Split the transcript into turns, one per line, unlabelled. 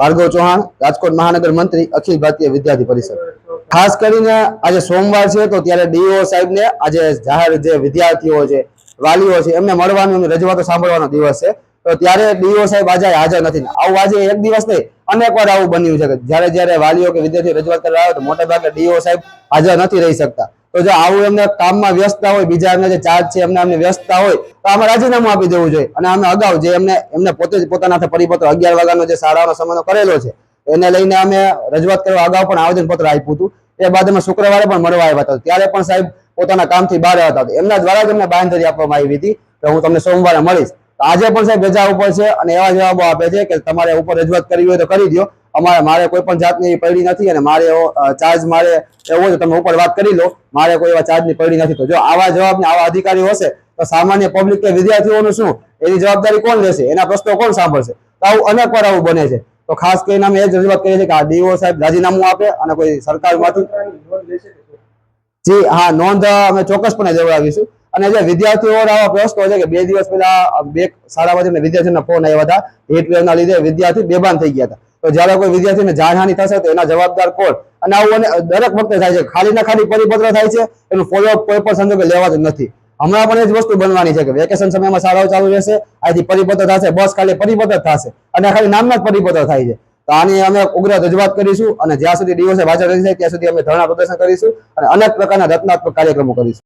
ભાર્ગવ ચૌહાણ, રાજકોટ મહાનગર મંત્રી અખિલ ભારતીય વિદ્યાર્થી પરિષદ. ખાસ કરીને આજે સોમવાર છે, તો ત્યારે ડીઓ સાહેબને આજે જાહેર જે વિદ્યાર્થીઓ છે, વાલીઓ છે, એમને મળવાનું એમની રજૂઆતો સાંભળવાનો દિવસ છે. તો ત્યારે ડીઓ સાહેબ આજે હાજર નથી. આવું આજે એક દિવસ નહીં, અનેક વાર આવું બન્યું છે કે જ્યારે જ્યારે વાલીઓ કે વિદ્યાર્થીઓ રજૂઆત કરવા આવે તો મોટા ભાગે ડીઓ સાહેબ હાજર નથી રહી શકતા. તો જો આવું એમને કામમાં વ્યસ્તતા હોય, બીજા એમને જે ચાર્જ છે, એમને એમને વ્યસ્તતા હોય, તો આમાં રાજીનામું આપી દેવું જોઈએ. અને અમે અગાઉ જે એમને એમને પોતે જ પોતાના પરિપત્ર અગિયાર વાગ્યાનો જે શાળાનો સમયનો કરેલો છે એને લઈને અમે રજૂઆત કરવા અગાઉ પણ આવેદનપત્ર આપ્યું હતું. એ બાદ અમે શુક્રવારે પણ મળવા આવ્યા હતા. ત્યારે પણ સાહેબ પોતાના કામથી બહાર હતા. એમના દ્વારા જ અમને બાંધરી આપવામાં આવી હતી. તો હું તમને સોમવારે મળીશ. આજે પણ સાહેબ રજા ઉપર છે અને એવા જવાબો આપે છે કે તમારે ઉપર રજૂઆત કરવી હોય તો કરી દો અમારે મારે કોઈ પણ જાતની પડી નથી અને મારે ચાર્જ મારે એવો જ તમે ઉપર વાત કરી લો. મારે કોઈ એવા ચાર્જની પડી નથી. તો જો આવા જવાબ ને આવા અધિકારીઓ હશે, તો સામાન્ય પબ્લિક કે વિદ્યાર્થીઓનું શું? એની જવાબદારી કોણ લેશે? એના પ્રશ્નો કોણ સાંભળશે? તો આવું અનેક વાર આવું બને છે. તો ખાસ કરીને અમે એ જ રજૂઆત કરીએ છીએ કે આ ડીઓ સાહેબ રાજીનામું આપે અને કોઈ સરકારમાંથી જી, હા, નોંધ અમે ચોક્કસપણે દેવડાવીશું અને જે વિદ્યાર્થીઓ આવા પ્રશ્નો છે કે બે દિવસ પહેલા બે શાળામાંથી વિદ્યાર્થીઓના ફોન આવ્યા હતા. હીટ વેવના લીધે વિદ્યાર્થી બેભાન થઈ ગયા હતા. તો જ્યારે કોઈ વિદ્યાર્થીને જાનહાની થશે તો એના જવાબદાર કોણ? અને આવું દરેક વખતે થાય છે. ખાલી ના ખાલી પરિપત્ર થાય છે, એનું ફોલોઅપ કોઈ પણ સંજોગે જ નથી. હમણાં પણ એ જ વસ્તુ બનવાની છે કે વેકેશન સમયમાં શાળાઓ ચાલુ રહેશે આથી પરિપત્ર થશે, બસ ખાલી પરિપત્ર થશે. અને ખાલી નામના જ પરિપત્ર થાય છે. તો આની અમે ઉગ્ર રજૂઆત કરીશું અને જ્યાં સુધી દિવસે વાંચા રહી જાય ત્યાં સુધી અમે ધરણા પ્રદર્શન કરીશું અને અનેક પ્રકારના રચનાત્મક કાર્યક્રમો કરીશું.